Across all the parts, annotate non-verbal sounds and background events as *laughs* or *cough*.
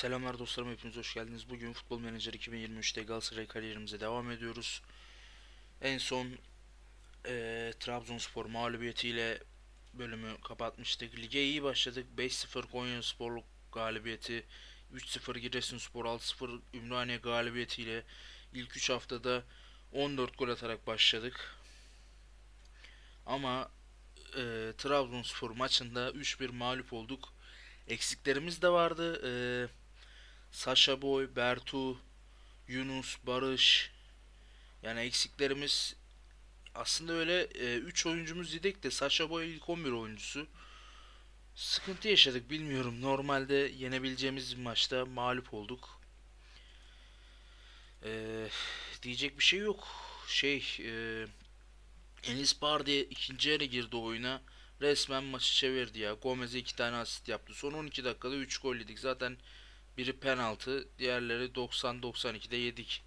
Selamlar dostlarım hepiniz hoş geldiniz. Bugün Futbol Manager 2023'te Galatasaray kariyerimize devam ediyoruz. En son eee Trabzonspor mağlubiyetiyle bölümü kapatmıştık. Lige iyi başladık. 5-0 Konyaspor galibiyeti, 3-0 Giresunspor, 6-0 Ümraniye galibiyetiyle ilk 3 haftada 14 gol atarak başladık. Ama eee Trabzonspor maçında 3-1 mağlup olduk. Eksiklerimiz de vardı. Ee, Sasha Boy, Bertu, Yunus, Barış. Yani eksiklerimiz aslında öyle 3 oyuncumuz dedik de Sasha Boy ilk 11 oyuncusu. Sıkıntı yaşadık bilmiyorum. Normalde yenebileceğimiz bir maçta mağlup olduk. Ee, diyecek bir şey yok. Şey, e, Enis Bardi ikinci yarı girdi oyuna. Resmen maçı çevirdi ya. Gomez'e iki tane asist yaptı. Son 12 dakikada 3 gol yedik. Zaten biri penaltı, diğerleri 90-92'de yedik.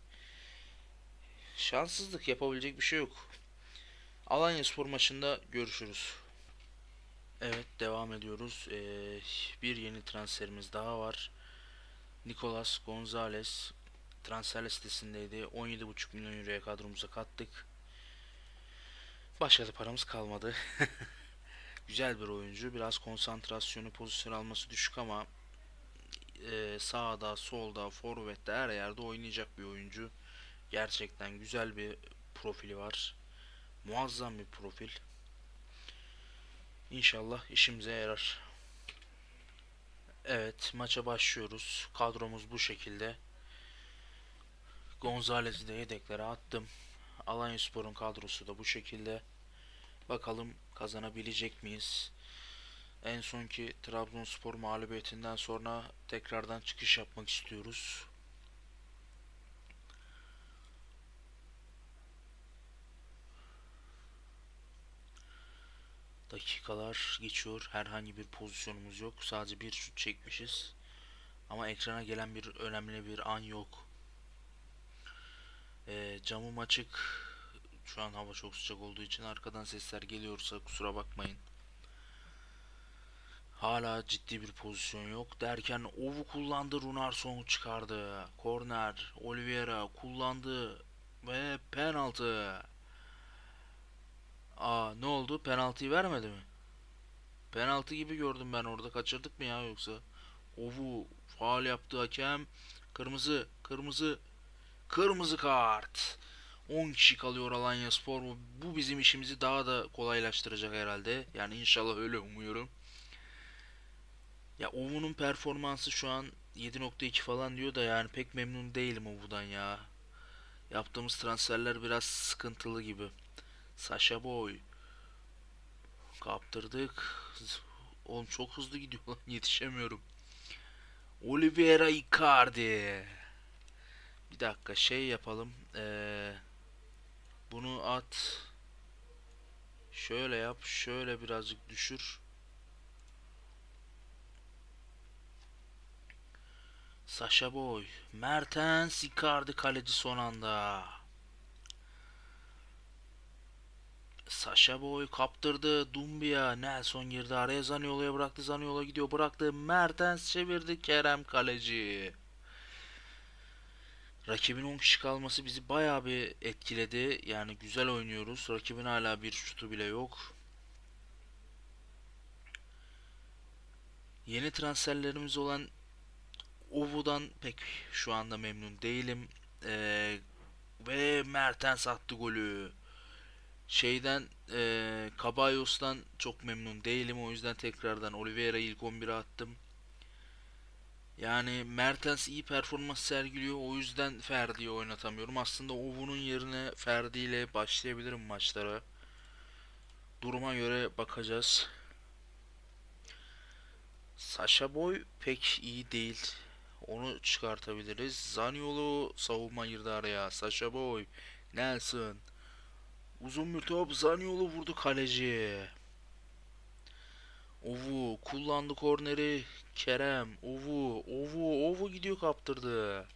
Şanssızlık yapabilecek bir şey yok. Alanya Spor maçında görüşürüz. Evet devam ediyoruz. Ee, bir yeni transferimiz daha var. Nicolas Gonzalez transfer listesindeydi. 17,5 milyon euroya kadromuza kattık. Başka da paramız kalmadı. *laughs* Güzel bir oyuncu. Biraz konsantrasyonu, pozisyon alması düşük ama e, sağda, solda, forvette her yerde oynayacak bir oyuncu. Gerçekten güzel bir profili var. Muazzam bir profil. İnşallah işimize yarar. Evet, maça başlıyoruz. Kadromuz bu şekilde. Gonzalez'i de yedeklere attım. Alanyaspor'un kadrosu da bu şekilde. Bakalım kazanabilecek miyiz? En sonki Trabzonspor mağlubiyetinden sonra tekrardan çıkış yapmak istiyoruz. Dakikalar geçiyor. Herhangi bir pozisyonumuz yok. Sadece bir şut çekmişiz. Ama ekrana gelen bir önemli bir an yok. Ee, camım açık. Şu an hava çok sıcak olduğu için arkadan sesler geliyorsa kusura bakmayın. Hala ciddi bir pozisyon yok derken Ovu kullandı Runarsson çıkardı. Korner Oliveira kullandı ve penaltı. Aa ne oldu? Penaltıyı vermedi mi? Penaltı gibi gördüm ben orada. Kaçırdık mı ya yoksa? Ovu faal yaptı hakem. Kırmızı, kırmızı, kırmızı kart. 10 kişi kalıyor Alanya Spor. Bu- bizim işimizi daha da kolaylaştıracak herhalde. Yani inşallah öyle umuyorum. Ya Ovu'nun performansı şu an 7.2 falan diyor da yani pek memnun değilim Ovu'dan ya. Yaptığımız transferler biraz sıkıntılı gibi. Sasha Boy. Kaptırdık. Oğlum çok hızlı gidiyor lan *laughs* yetişemiyorum. Oliveira Icardi. Bir dakika şey yapalım. Ee, bunu at. Şöyle yap. Şöyle birazcık düşür. Sasha Boy. Mertens Icardi kaleci son anda. Sasha Boy kaptırdı. Dumbia. Nelson girdi araya Zaniolo'ya bıraktı. Zaniolo gidiyor bıraktı. Mertens çevirdi. Kerem kaleci. Rakibin 10 kişi kalması bizi bayağı bir etkiledi. Yani güzel oynuyoruz. Rakibin hala bir şutu bile yok. Yeni transferlerimiz olan Ovu'dan pek şu anda memnun değilim. Ee, ve Mertens attı golü. Şeyden ee, Cabalos'tan çok memnun değilim. O yüzden tekrardan Oliveira'yı ilk 11'e attım. Yani Mertens iyi performans sergiliyor. O yüzden Ferdi'yi oynatamıyorum. Aslında Ovu'nun yerine Ferdi ile başlayabilirim maçlara. Duruma göre bakacağız. Sasha Boy pek iyi değil. Onu çıkartabiliriz. Zaniolo savunma girdi araya. Sasha Boy. Nelson. Uzun bir top. Zaniolo vurdu kaleci. Ovu kullandı korneri. Kerem. Ovu. Ovu. Ovu gidiyor kaptırdı.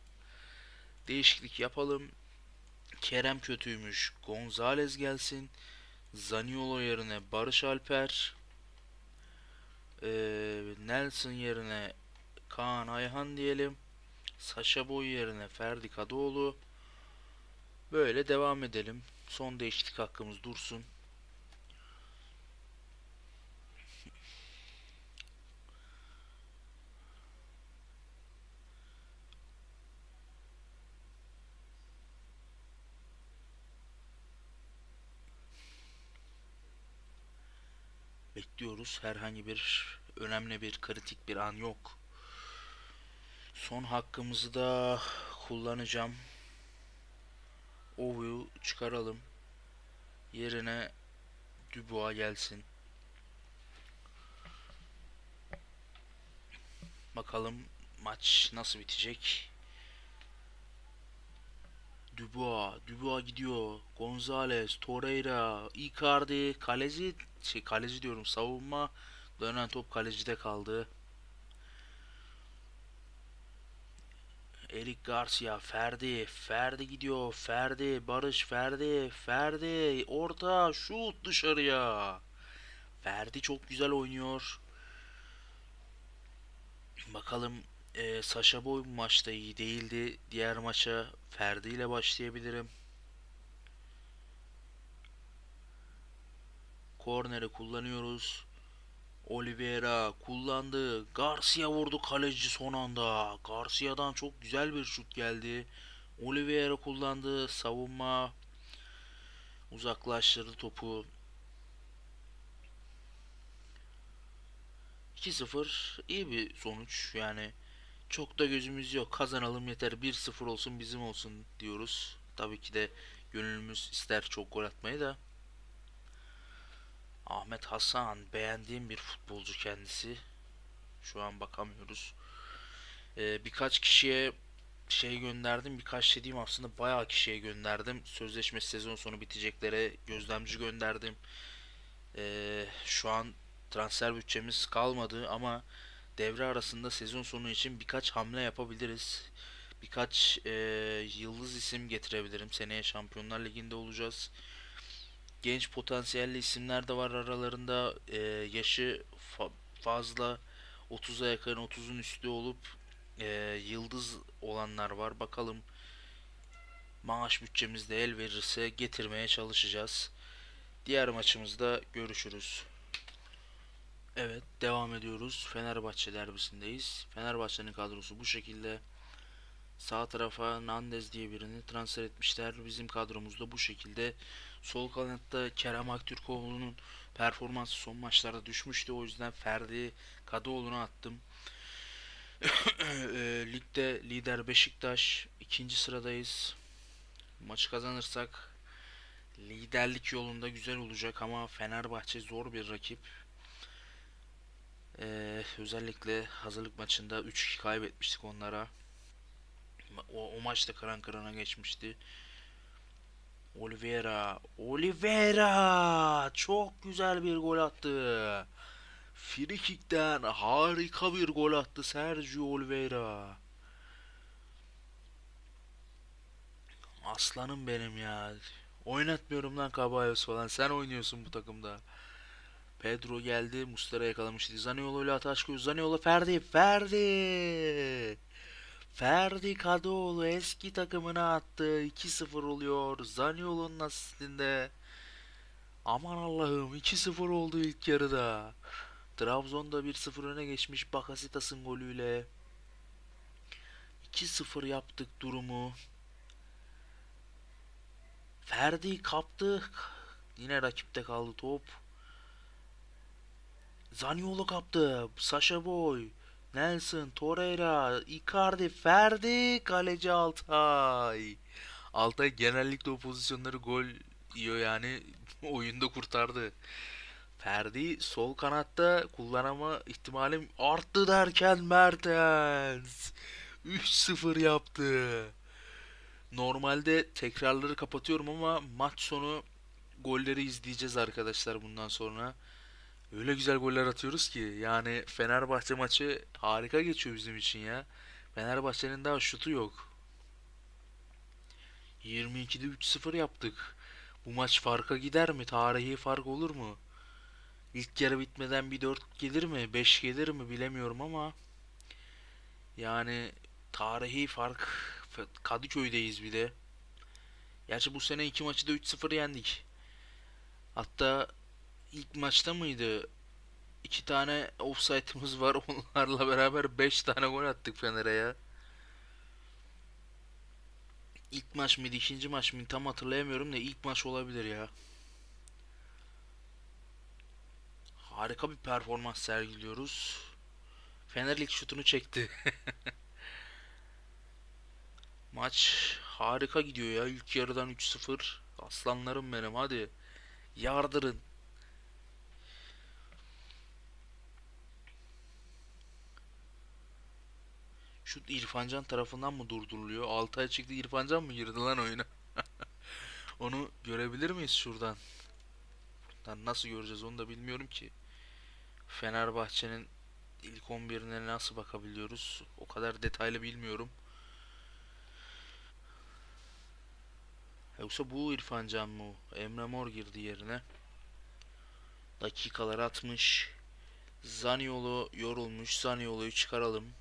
Değişiklik yapalım. Kerem kötüymüş. Gonzalez gelsin. Zaniolo yerine Barış Alper. Ee, Nelson yerine Kaan Ayhan diyelim. Saşa Boy yerine Ferdi Kadıoğlu. Böyle devam edelim. Son değişiklik hakkımız dursun. Bekliyoruz. Herhangi bir önemli bir kritik bir an yok. Son hakkımızı da kullanacağım. Ovu'yu çıkaralım. Yerine Dubois gelsin. Bakalım maç nasıl bitecek. Dubois, Dubois gidiyor. Gonzalez, Torreira, Icardi, kaleci, şey kaleci diyorum savunma. Dönen top kalecide kaldı. Eric Garcia, Ferdi, Ferdi gidiyor, Ferdi, Barış, Ferdi, Ferdi, orta, şut dışarıya. Ferdi çok güzel oynuyor. Bakalım e, Sasha Boy maçta iyi değildi. Diğer maça Ferdi ile başlayabilirim. Korneri kullanıyoruz. Oliveira kullandı. Garcia vurdu kaleci son anda. Garcia'dan çok güzel bir şut geldi. Oliveira kullandı. Savunma uzaklaştırdı topu. 2-0 iyi bir sonuç. Yani çok da gözümüz yok. Kazanalım yeter. 1-0 olsun bizim olsun diyoruz. Tabii ki de gönlümüz ister çok gol atmayı da. Ahmet Hasan beğendiğim bir futbolcu kendisi. Şu an bakamıyoruz. Ee, birkaç kişiye şey gönderdim. Birkaç dediğim aslında bayağı kişiye gönderdim. Sözleşme sezon sonu biteceklere gözlemci gönderdim. Ee, şu an transfer bütçemiz kalmadı ama devre arasında sezon sonu için birkaç hamle yapabiliriz. Birkaç e, yıldız isim getirebilirim. Seneye Şampiyonlar Ligi'nde olacağız genç potansiyelli isimler de var aralarında. Ee, yaşı fa- fazla 30'a yakın 30'un üstü olup e, yıldız olanlar var. Bakalım maaş bütçemizde el verirse getirmeye çalışacağız. Diğer maçımızda görüşürüz. Evet devam ediyoruz. Fenerbahçe derbisindeyiz. Fenerbahçe'nin kadrosu bu şekilde. Sağ tarafa Nandez diye birini transfer etmişler. Bizim kadromuzda bu şekilde. Sol kanatta Kerem Aktürkoğlu'nun performansı son maçlarda düşmüştü. O yüzden Ferdi Kadıoğlu'na attım. *coughs* E, ligde lider Beşiktaş. ikinci sıradayız. Maçı kazanırsak liderlik yolunda güzel olacak ama Fenerbahçe zor bir rakip. Ee, özellikle hazırlık maçında 3-2 kaybetmiştik onlara. O, o maçta kıran kırana geçmişti. Oliveira, Oliveira çok güzel bir gol attı. Free kick'ten harika bir gol attı Sergio Oliveira. Aslanım benim ya. Oynatmıyorum lan Caballos falan. Sen oynuyorsun bu takımda. Pedro geldi. Mustera yakalamıştı. Zaniolo ile ataş koyuyor. Zaniolo Ferdi. Ferdi. Ferdi Kadıoğlu eski takımına attı. 2-0 oluyor. Zaniolo'nun asistinde. Aman Allah'ım 2-0 oldu ilk yarıda. Trabzon'da 1-0 öne geçmiş Bakasitas'ın golüyle. 2-0 yaptık durumu. Ferdi kaptı. Yine rakipte kaldı top. Zaniolo kaptı. Sasha Boy. Nelson, Torreira, Icardi, Ferdi, kaleci Altay. Altay genellikle o pozisyonları gol yiyor yani *laughs* oyunda kurtardı. Ferdi sol kanatta kullanama ihtimalim arttı derken Mertens 3-0 yaptı. Normalde tekrarları kapatıyorum ama maç sonu golleri izleyeceğiz arkadaşlar bundan sonra. Öyle güzel goller atıyoruz ki yani Fenerbahçe maçı harika geçiyor bizim için ya. Fenerbahçe'nin daha şutu yok. 22'de 3-0 yaptık. Bu maç farka gider mi? Tarihi fark olur mu? İlk yarı bitmeden bir 4 gelir mi? 5 gelir mi bilemiyorum ama Yani tarihi fark Kadıköy'deyiz bir de. Gerçi bu sene iki maçı da 3-0 yendik. Hatta ilk maçta mıydı? İki tane offside'ımız var. *laughs* Onlarla beraber 5 tane gol attık Fener'e ya. İlk maç mıydı, ikinci maç mıydı tam hatırlayamıyorum da ilk maç olabilir ya. Harika bir performans sergiliyoruz. Fener ilk şutunu çekti. *laughs* Maç harika gidiyor ya. İlk yarıdan 3-0. Aslanlarım benim hadi. Yardırın. Şut İrfancan tarafından mı durduruluyor? Altay çıktı İrfancan mı girdi lan oyuna? *laughs* Onu görebilir miyiz şuradan? Lan nasıl göreceğiz onu da bilmiyorum ki. Fenerbahçe'nin ilk 11'ine nasıl bakabiliyoruz? O kadar detaylı bilmiyorum. Yoksa bu İrfan mı? Emre Mor girdi yerine. Dakikalar atmış. Zaniolo yorulmuş. Zaniolo'yu çıkaralım.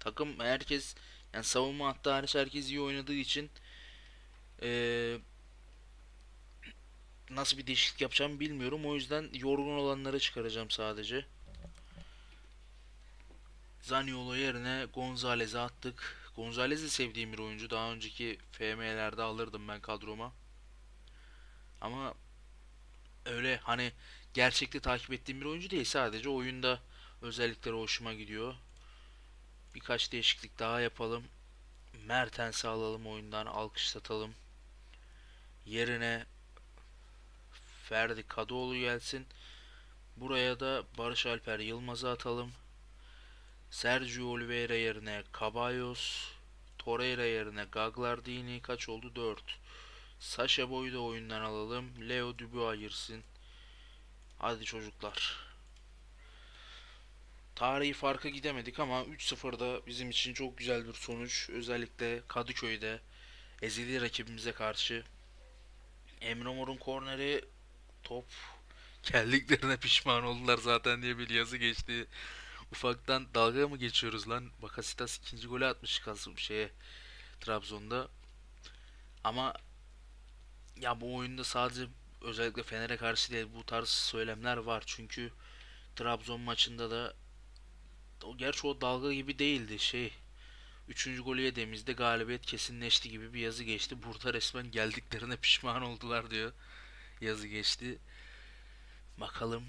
Takım herkes yani savunma hattı hariç herkes iyi oynadığı için eee, nasıl bir değişiklik yapacağımı bilmiyorum. O yüzden yorgun olanları çıkaracağım sadece. Zaniolo yerine Gonzalez'i attık. Gonzalez de sevdiğim bir oyuncu. Daha önceki FM'lerde alırdım ben kadroma. Ama öyle hani gerçekte takip ettiğim bir oyuncu değil. Sadece oyunda özellikleri hoşuma gidiyor. Birkaç değişiklik daha yapalım. Mertens'i alalım oyundan alkışlatalım. Yerine Ferdi Kadıoğlu gelsin. Buraya da Barış Alper Yılmaz'ı atalım. Sergio Oliveira yerine Caballos, Torreira yerine Gagliardini kaç oldu? 4. Sasha Boy'u da oyundan alalım. Leo Dubois girsin. Hadi çocuklar. Tarihi farka gidemedik ama 3-0'da bizim için çok güzel bir sonuç. Özellikle Kadıköy'de ezeli rakibimize karşı. Emre Mor'un korneri top geldiklerine pişman oldular zaten diye bir yazı geçti. Ufaktan dalga mı geçiyoruz lan? Bakasitas ikinci golü atmış Kasım şeye Trabzon'da. Ama ya bu oyunda sadece özellikle Fener'e karşı değil bu tarz söylemler var. Çünkü Trabzon maçında da o gerçi o dalga gibi değildi şey. Üçüncü golü yediğimizde galibiyet kesinleşti gibi bir yazı geçti. Burada resmen geldiklerine pişman oldular diyor. Yazı geçti. Bakalım.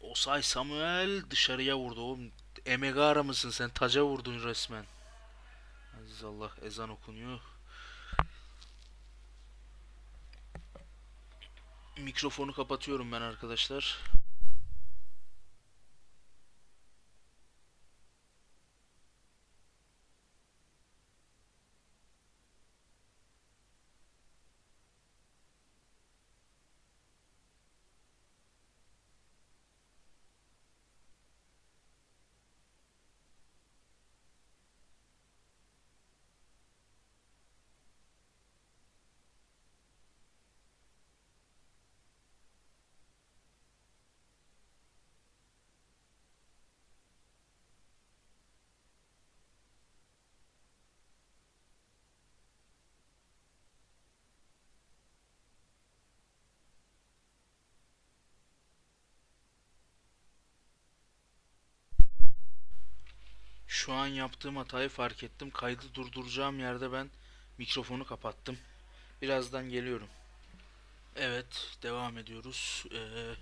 Osay Samuel dışarıya vurdu. Oğlum Emegara mısın sen? Taca vurdun resmen. Aziz Allah ezan okunuyor. Mikrofonu kapatıyorum ben arkadaşlar. Şu an yaptığım hatayı fark ettim. Kaydı durduracağım yerde ben mikrofonu kapattım. Birazdan geliyorum. Evet, devam ediyoruz. Ee,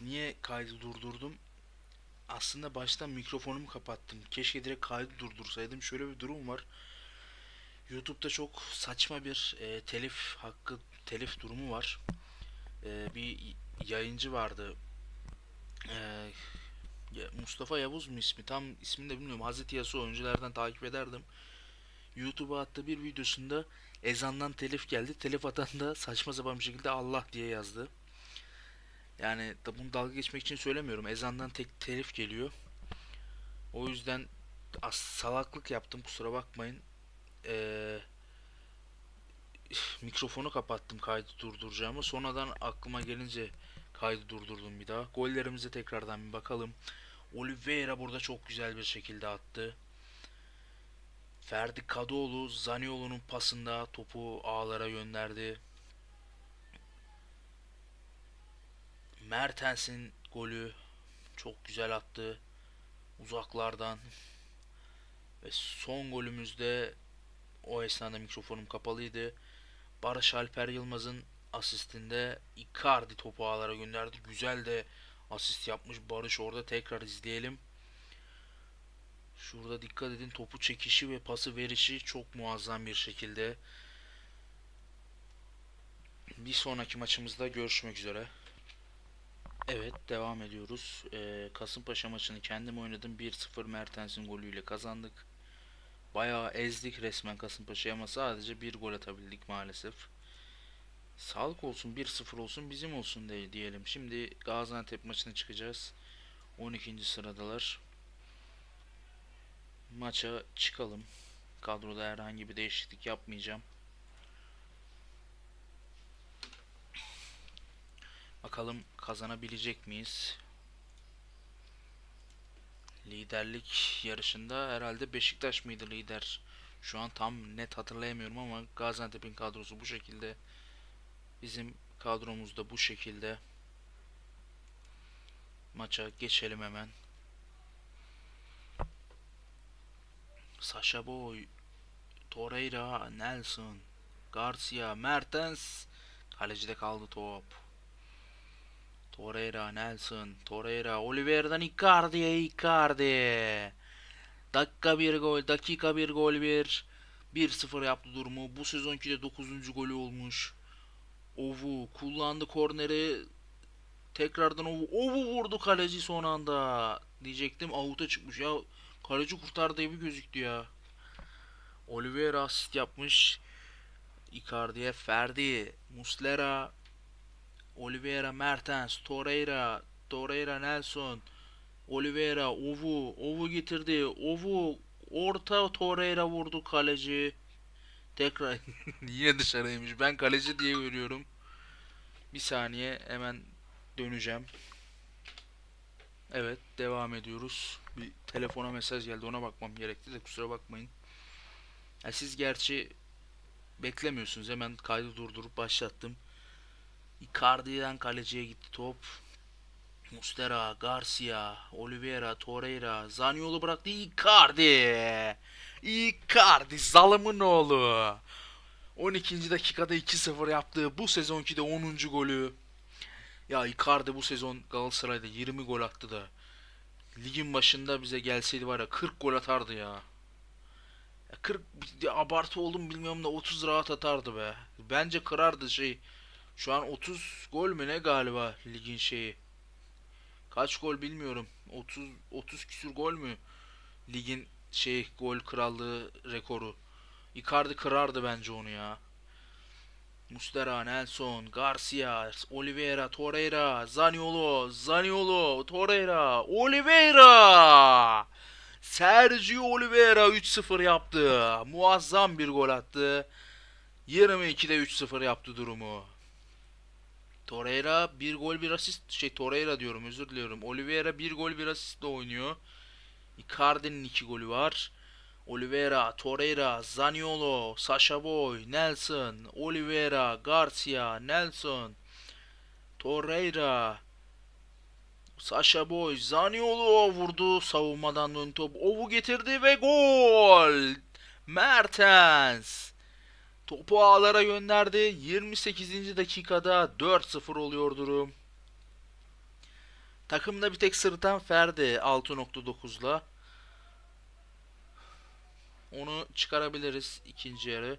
niye kaydı durdurdum? Aslında baştan mikrofonumu kapattım. Keşke direkt kaydı durdursaydım. Şöyle bir durum var. YouTube'da çok saçma bir e, telif hakkı, telif durumu var. E, bir yayıncı vardı. E, ya Mustafa Yavuz mu ismi? Tam ismini de bilmiyorum. Hazreti Yasuo oyunculardan takip ederdim. YouTube'a attığı bir videosunda ezandan telif geldi. Telif atan da saçma sapan bir şekilde Allah diye yazdı. Yani da bunu dalga geçmek için söylemiyorum. Ezandan tek telif geliyor. O yüzden as salaklık yaptım kusura bakmayın. Ee, mikrofonu kapattım kaydı durduracağımı. Sonradan aklıma gelince kaydı durdurdum bir daha. Gollerimize tekrardan bir bakalım. Oliveira burada çok güzel bir şekilde attı. Ferdi Kadıoğlu Zaniolo'nun pasında topu ağlara gönderdi. Mertens'in golü çok güzel attı. Uzaklardan. Ve son golümüzde o esnada mikrofonum kapalıydı. Barış Alper Yılmaz'ın asistinde Icardi topu ağlara gönderdi. Güzel de asist yapmış Barış orada tekrar izleyelim. Şurada dikkat edin topu çekişi ve pası verişi çok muazzam bir şekilde. Bir sonraki maçımızda görüşmek üzere. Evet devam ediyoruz. Ee, Kasımpaşa maçını kendim oynadım. 1-0 Mertens'in golüyle kazandık. Bayağı ezdik resmen Kasımpaşa'yı ama sadece bir gol atabildik maalesef. Sağlık olsun 1-0 olsun bizim olsun de diyelim. Şimdi Gaziantep maçına çıkacağız. 12. sıradalar. Maça çıkalım. Kadroda herhangi bir değişiklik yapmayacağım. Bakalım kazanabilecek miyiz? Liderlik yarışında herhalde Beşiktaş mıydı lider? Şu an tam net hatırlayamıyorum ama Gaziantep'in kadrosu bu şekilde. Bizim kadromuz da bu şekilde. Maça geçelim hemen. Sasha Boy, Torreira, Nelson, Garcia, Mertens. Kalecide kaldı top. Torreira, Nelson, Torreira, Oliveira'dan Icardi'ye Icardi. Dakika bir gol, dakika bir gol bir. 1-0 yaptı durumu. Bu sezonki de 9. golü olmuş. Ovu kullandı korneri. Tekrardan Ovu. Ovu vurdu kaleci son anda. Diyecektim avuta çıkmış ya. Kaleci kurtardı gibi gözüktü ya. Oliveira asist yapmış. Icardi'ye Ferdi, Muslera, Oliveira Mertens, Torreira, Torreira Nelson, Oliveira, Ovu, Ovu getirdi. Ovu orta Torreira vurdu kaleci. Tekrar *laughs* yine dışarıymış. Ben kaleci diye görüyorum. Bir saniye hemen döneceğim. Evet devam ediyoruz. Bir telefona mesaj geldi ona bakmam gerekti de kusura bakmayın. Ya siz gerçi beklemiyorsunuz. Hemen kaydı durdurup başlattım. Icardi'den kaleciye gitti top. Mustera, Garcia, Oliveira, Torreira, Zaniolo bıraktı. Icardi. Icardi zalımın oğlu. 12. dakikada 2-0 yaptığı bu sezonki de 10. golü. Ya Icardi bu sezon Galatasaray'da 20 gol attı da. Ligin başında bize gelseydi var ya 40 gol atardı ya. ya 40 bir abartı oldum bilmiyorum da 30 rahat atardı be. Bence kırardı şey. Şu an 30 gol mü ne galiba ligin şeyi. Kaç gol bilmiyorum. 30 30 küsür gol mü? Ligin şey gol krallığı rekoru. Icardi kırardı bence onu ya. Mustera, Nelson, Garcia, Oliveira, Torreira, Zaniolo, Zaniolo, Torreira, Oliveira! Sergio Oliveira 3-0 yaptı. Muazzam bir gol attı. 22'de 3-0 yaptı durumu. Torreira bir gol bir asist şey Torreira diyorum özür diliyorum. Oliveira bir gol bir asistle oynuyor. Icardi'nin iki golü var. Oliveira, Torreira, Zaniolo, Sasha Boy, Nelson, Oliveira, Garcia, Nelson, Torreira, Sasha Boy, Zaniolo vurdu. Savunmadan dön top. Ovu getirdi ve gol. Mertens. Topu ağlara gönderdi. 28. dakikada 4-0 oluyor durum. Takımda bir tek sırıtan Ferdi 6.9'la. Onu çıkarabiliriz ikinci yarı.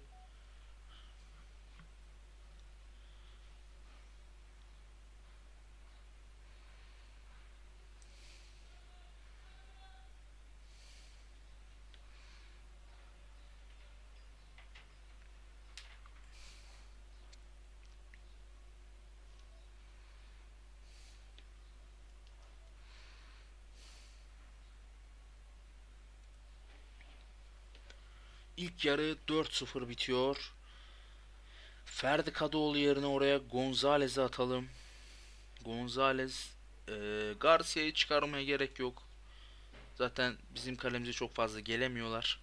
İlk yarı 4-0 bitiyor. Ferdi Kadıoğlu yerine oraya Gonzalez'i atalım. Gonzalez e, Garcia'yı çıkarmaya gerek yok. Zaten bizim kalemize çok fazla gelemiyorlar.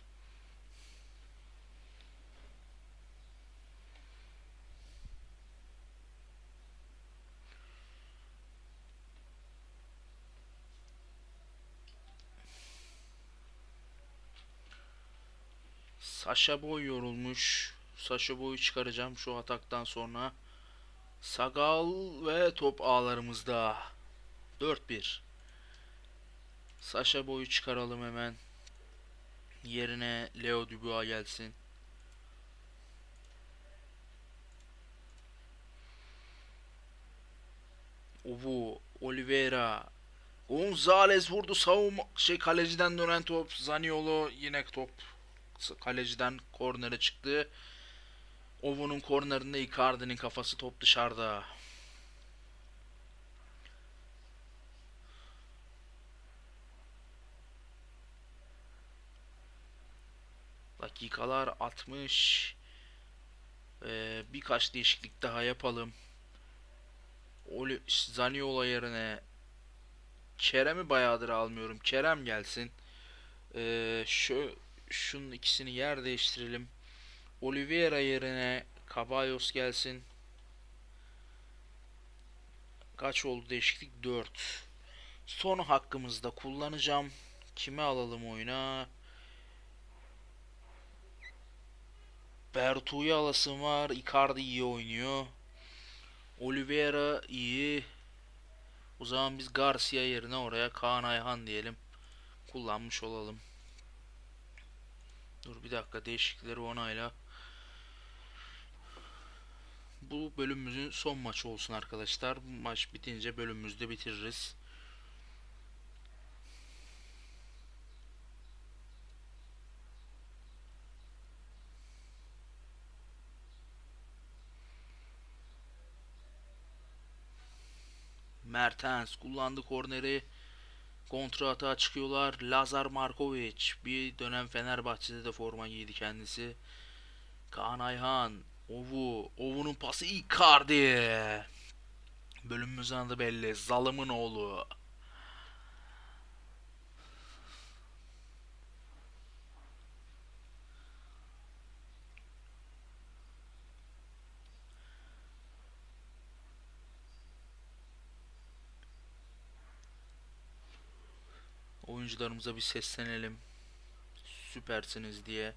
Sasha Boy yorulmuş. Sasha Boy'u çıkaracağım şu ataktan sonra. Sagal ve top ağlarımızda. 4-1. Sasha Boy'u çıkaralım hemen. Yerine Leo Dubois gelsin. Ovu, Oliveira, Gonzalez vurdu savunma şey kaleciden dönen top. Zaniolo yine top kaleciden kornere çıktı. Ovu'nun kornerinde Icardi'nin kafası top dışarıda. Dakikalar 60. Ee, birkaç değişiklik daha yapalım. Zaniola yerine Kerem'i bayağıdır almıyorum. Kerem gelsin. Ee, şu şunun ikisini yer değiştirelim. Oliveira yerine Caballos gelsin. Kaç oldu değişiklik? 4. Son hakkımızda kullanacağım. Kimi alalım oyuna? Bertu'yu alasım var. Icardi iyi oynuyor. Oliveira iyi. O zaman biz Garcia yerine oraya Kaan Ayhan diyelim. Kullanmış olalım. Dur bir dakika değişiklikleri onayla. Bu bölümümüzün son maçı olsun arkadaşlar. Maç bitince bölümümüzü de bitiririz. Mertens kullandı korneri. Kontra atağa çıkıyorlar. Lazar Markovic bir dönem Fenerbahçe'de de forma giydi kendisi. Kaan Ayhan, Ovu, Ovu'nun pası Icardi. Bölümümüzün adı belli. Zalımın oğlu. Oyuncularımıza bir seslenelim. Süpersiniz diye.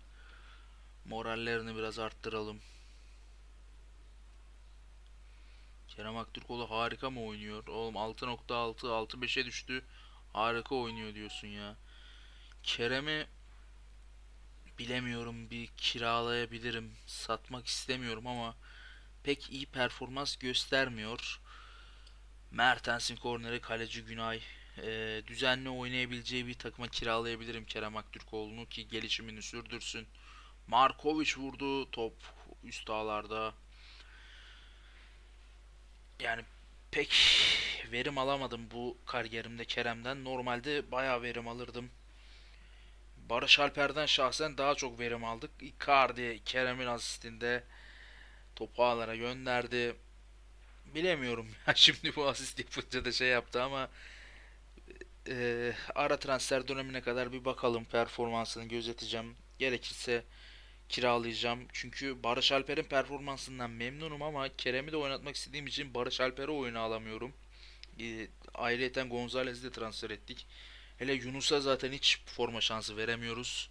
Morallerini biraz arttıralım. Kerem Aktürkoğlu harika mı oynuyor? Oğlum 6.6 6.5'e düştü. Harika oynuyor diyorsun ya. Kerem'i bilemiyorum bir kiralayabilirim. Satmak istemiyorum ama pek iyi performans göstermiyor. Mertens'in korneri kaleci Günay e, düzenli oynayabileceği bir takıma kiralayabilirim Kerem Aktürkoğlu'nu ki gelişimini sürdürsün. Markovic vurdu top üst ağlarda. Yani pek verim alamadım bu kariyerimde Kerem'den. Normalde bayağı verim alırdım. Barış Alper'den şahsen daha çok verim aldık. Icardi Kerem'in asistinde topu ağlara gönderdi. Bilemiyorum ya *laughs* şimdi bu asist yapınca da şey yaptı ama e, ara transfer dönemine kadar bir bakalım performansını gözeteceğim. Gerekirse kiralayacağım. Çünkü Barış Alper'in performansından memnunum ama Kerem'i de oynatmak istediğim için Barış Alper'i oyuna alamıyorum. E, ayrıyeten Gonzalez'i de transfer ettik. Hele Yunus'a zaten hiç forma şansı veremiyoruz.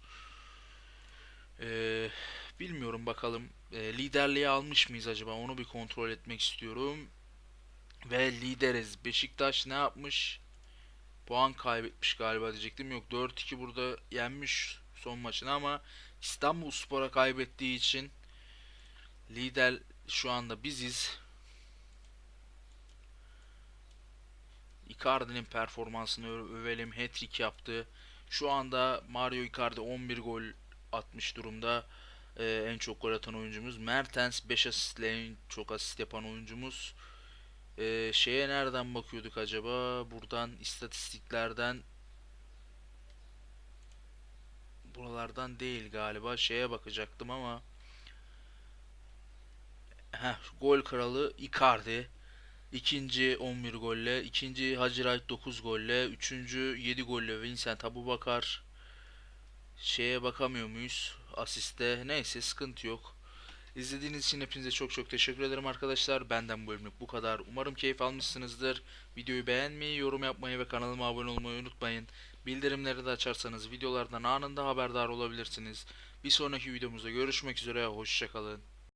E, bilmiyorum bakalım. E, liderliği almış mıyız acaba? Onu bir kontrol etmek istiyorum. Ve lideriz. Beşiktaş ne yapmış? Puan kaybetmiş galiba diyecektim. Yok 4-2 burada yenmiş son maçını ama İstanbul Spor'a kaybettiği için lider şu anda biziz. Icardi'nin performansını övelim. Hat-trick yaptı. Şu anda Mario Icardi 11 gol atmış durumda. Ee, en çok gol atan oyuncumuz. Mertens 5 asistle en çok asist yapan oyuncumuz. Ee, şeye nereden bakıyorduk acaba? Buradan istatistiklerden buralardan değil galiba. Şeye bakacaktım ama Heh, gol kralı Icardi. ikinci 11 golle, ikinci Hacı Wright 9 golle, üçüncü 7 golle Vincent Abubakar. Şeye bakamıyor muyuz? Asiste. Neyse sıkıntı yok. İzlediğiniz için hepinize çok çok teşekkür ederim arkadaşlar. Benden bu bölümlük bu kadar. Umarım keyif almışsınızdır. Videoyu beğenmeyi, yorum yapmayı ve kanalıma abone olmayı unutmayın. Bildirimleri de açarsanız videolardan anında haberdar olabilirsiniz. Bir sonraki videomuzda görüşmek üzere. Hoşçakalın.